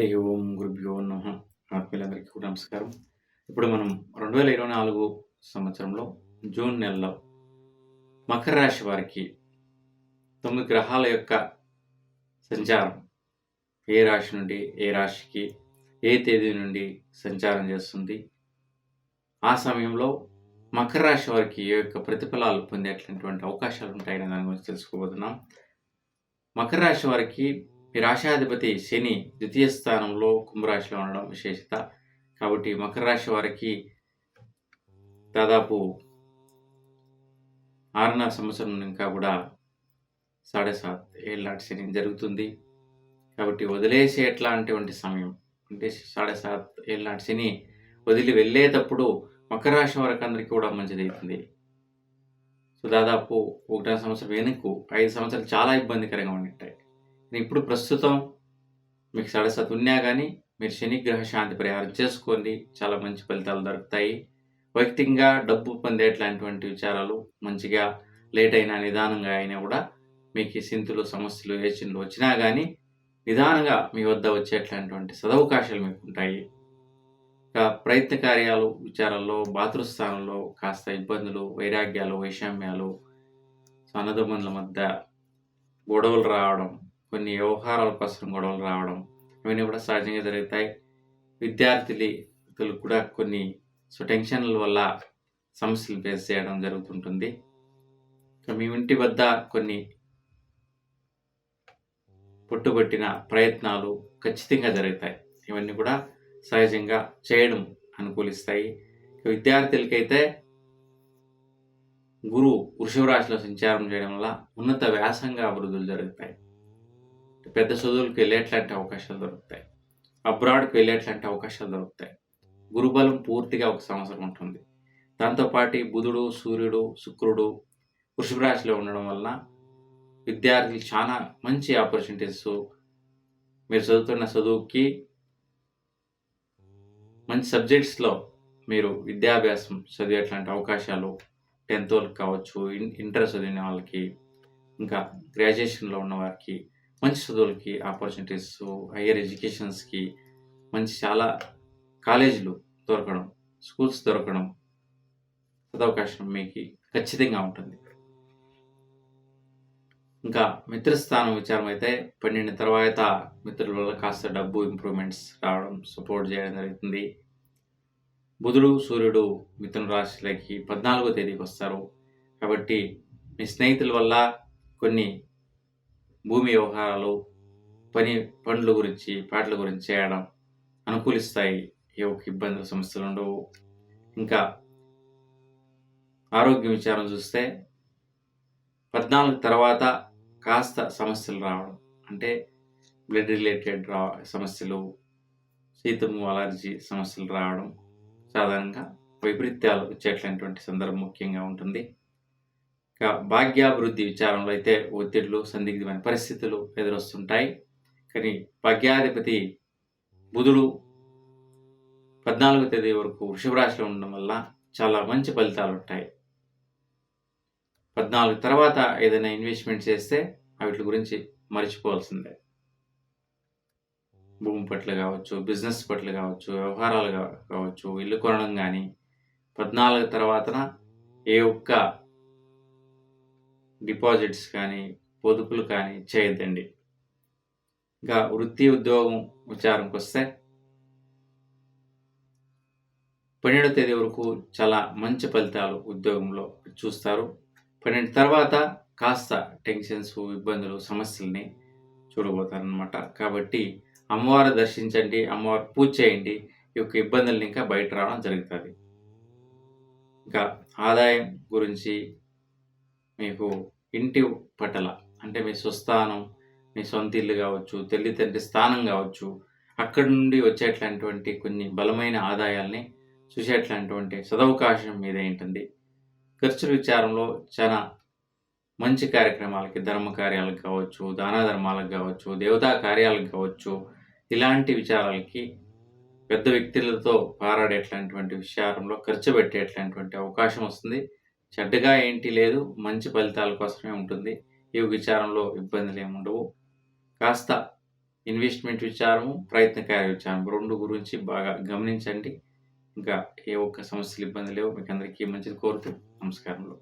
హరి ఓం గురుభ్యో నమ. ఆత్మీయులందరికీ కూడా నమస్కారం. ఇప్పుడు మనం రెండు వేల ఇరవై నాలుగు సంవత్సరంలో జూన్ నెలలో మకర రాశి వారికి తొమ్మిది గ్రహాల యొక్క సంచారం ఏ రాశి నుండి ఏ రాశికి ఏ తేదీ నుండి సంచారం చేస్తుంది ఆ సమయంలో మకర రాశి వారికి ఏ యొక్క ప్రతిఫలాలు పొందేటటువంటి అవకాశాలు ఉంటాయనే దాని గురించి తెలుసుకోబోతున్నాం. మకర రాశి వారికి ఈ రాశాధిపతి శని ద్వితీయ స్థానంలో కుంభరాశిలో ఉండడం విశేషత. కాబట్టి మకర రాశి వారికి దాదాపు ఆరున్నర సంవత్సరం ఇంకా కూడా సాడే సాత్ ఏళ్ళాటి శని జరుగుతుంది. కాబట్టి వదిలేసే ఎట్లాంటివంటి సమయం. అంటే సాడే సాత్ ఏళ్ళాటి శని వదిలి వెళ్ళేటప్పుడు మకర రాశి వారికి అందరికీ కూడా మంచిది అవుతుంది సో దాదాపు ఒకటో సంవత్సరం వెనుకు ఐదు సంవత్సరాలు చాలా ఇబ్బందికరంగా ఉంటాయి ఇప్పుడు ప్రస్తుతం మీకు సడసత్ ఉన్నా కానీ మీరు శనిగ్రహ శాంతి పరిహారం చేసుకోండి. చాలా మంచి ఫలితాలు దొరుకుతాయి. వ్యక్తిగా డబ్బు పొందేట్లాంటివంటి విచారాలు మంచిగా లేట్ అయినా నిదానంగా అయినా కూడా మీకు ఈ సింతులు సమస్యలు ఏచిన్లు వచ్చినా కానీ నిదానంగా మీ వద్ద వచ్చేట్లాంటివంటి సదవకాశాలు మీకు ఉంటాయి ఇంకా ప్రయత్న కార్యాలు విచారాల్లో బాతృస్థానంలో కాస్త ఇబ్బందులు వైరాగ్యాలు వైషమ్యాలు అన్నదమ్ముల మధ్య గొడవలు రావడం కొన్ని వ్యవహారాల కోసం గొడవలు రావడం ఇవన్నీ కూడా సహజంగా జరుగుతాయి. విద్యార్థులు కూడా కొన్ని సో టెన్షన్ల వల్ల సమస్యలు ఫేస్ చేయడం జరుగుతుంటుంది. మీ ఇంటి వద్ద కొన్ని పుట్టుబట్టిన ప్రయత్నాలు ఖచ్చితంగా జరుగుతాయి. ఇవన్నీ కూడా సహజంగా చేయడం అనుకూలిస్తాయి. విద్యార్థులకైతే గురువు వృషభ రాశిలో సంచారం చేయడం వల్ల ఉన్నత వ్యాసంగా అభివృద్ధులు జరుగుతాయి. పెద్ద చదువులకు వెళ్ళేట్లాంటి అవకాశాలు దొరుకుతాయి. అబ్రాడ్కి వెళ్ళేట్లాంటి అవకాశాలు దొరుకుతాయి. గురుబలం పూర్తిగా ఒక సంవత్సరం ఉంటుంది. దాంతోపాటు బుధుడు సూర్యుడు శుక్రుడు వృషభ రాశిలో ఉండడం వలన విద్యార్థులు చాలా మంచి ఆపర్చునిటీస్ మీరు చదువుతున్న చదువుకి మంచి సబ్జెక్ట్స్లో మీరు విద్యాభ్యాసం చదివేట్లాంటి అవకాశాలు టెన్త్ వాళ్ళకి కావచ్చు ఇంటర్ చదివిన వాళ్ళకి ఇంకా గ్రాడ్యుయేషన్లో ఉన్న వారికి మంచి చదువులకి ఆపర్చునిటీస్ హయ్యర్ ఎడ్యుకేషన్స్కి మంచి చాలా కాలేజీలు దొరకడం స్కూల్స్ దొరకడం సదవకాశం మీకు ఖచ్చితంగా ఉంటుంది. ఇంకా మిత్రస్థానం విచారం అయితే పన్నెండు తర్వాత మిత్రుల వల్ల కాస్త డబ్బు ఇంప్రూవ్మెంట్స్ రావడం సపోర్ట్ చేయడం జరుగుతుంది. బుధుడు సూర్యుడు మిథున రాశిలోకి పద్నాలుగో తేదీకి వస్తారు. కాబట్టి మీ స్నేహితుల వల్ల కొన్ని భూమి వ్యవహారాలు పని పనుల గురించి పాటల గురించి చేయడం అనుకూలిస్తాయి. ఏ ఒక్క ఇబ్బందులు సమస్యలు ఉండవు. ఇంకా ఆరోగ్య విచారం చూస్తే పద్నాలుగు తర్వాత కాస్త సమస్యలు రావడం. అంటే బ్లడ్ రిలేటెడ్ రా సమస్యలు శీతము అలర్జీ సమస్యలు రావడం సాధారణంగా వైపరీత్యాలు వచ్చేటటువంటి సందర్భం ముఖ్యంగా ఉంటుంది. భాగ్యాభివృద్ధి విచారంలో అయితే ఒత్తిడులు సందిగ్ధమైన పరిస్థితులు ఎదురొస్తుంటాయి. కానీ భాగ్యాధిపతి బుధుడు పద్నాలుగో తేదీ వరకు వృషభరాశిలో ఉండడం వల్ల చాలా మంచి ఫలితాలు ఉంటాయి. పద్నాలుగు తర్వాత ఏదైనా ఇన్వెస్ట్మెంట్ చేస్తే వాటి గురించి మర్చిపోవాల్సిందే. భూమి పట్ల కావచ్చు బిజినెస్ పట్ల కావచ్చు వ్యవహారాలు కావచ్చు ఇల్లు కొనడం కానీ పద్నాలుగు తర్వాతన ఏ ఒక్క డిపాజిట్స్ కానీ పొదుపులు కానీ చేయొద్దండి. ఇంకా వృత్తి ఉద్యోగం విచారంకి వస్తే పన్నెండో తేదీ వరకు చాలా మంచి ఫలితాలు ఉద్యోగంలో చూస్తారు. పన్నెండు తర్వాత కాస్త టెన్షన్స్ ఇబ్బందులు సమస్యల్ని చూడబోతారనమాట కాబట్టి అమ్మవారు దర్శించండి అమ్మవారు పూజ చేయండి. ఈ యొక్క ఇబ్బందులను ఇంకా బయట రావడం జరుగుతుంది. ఇంకా ఆదాయం గురించి మీకు ఇంటి పట్టల అంటే మీ స్వస్థానం మీ సొంత ఇల్లు కావచ్చు తల్లిదండ్రి స్థానం కావచ్చు అక్కడి నుండి వచ్చేట్లాంటివంటి కొన్ని బలమైన ఆదాయాల్ని చూసేట్లాంటివంటి సదవకాశం మీద ఏంటుంది ఖర్చుల విచారంలో చాలా మంచి కార్యక్రమాలకి ధర్మ కార్యాలకు కావచ్చు దాన ధర్మాలకు కావచ్చు దేవతా కార్యాలకు కావచ్చు ఇలాంటి విచారాలకి పెద్ద వ్యక్తులతో పారాడేట్లాంటివంటి విషయాలలో ఖర్చు పెట్టేట్లాంటివంటి అవకాశం వస్తుంది. చెడ్డగా ఏంటి లేదు మంచి ఫలితాల కోసమే ఉంటుంది. ఈ విచారంలో ఇబ్బందులు ఏమి ఉండవు కాస్త ఇన్వెస్ట్మెంట్ విచారము ప్రయత్నకార్య విచారం రెండు గురించి బాగా గమనించండి. ఇంకా ఏ ఒక్క సమస్యలు ఇబ్బంది లేవు. మీకు అందరికీ మంచిది కోరుతూ నమస్కారంలో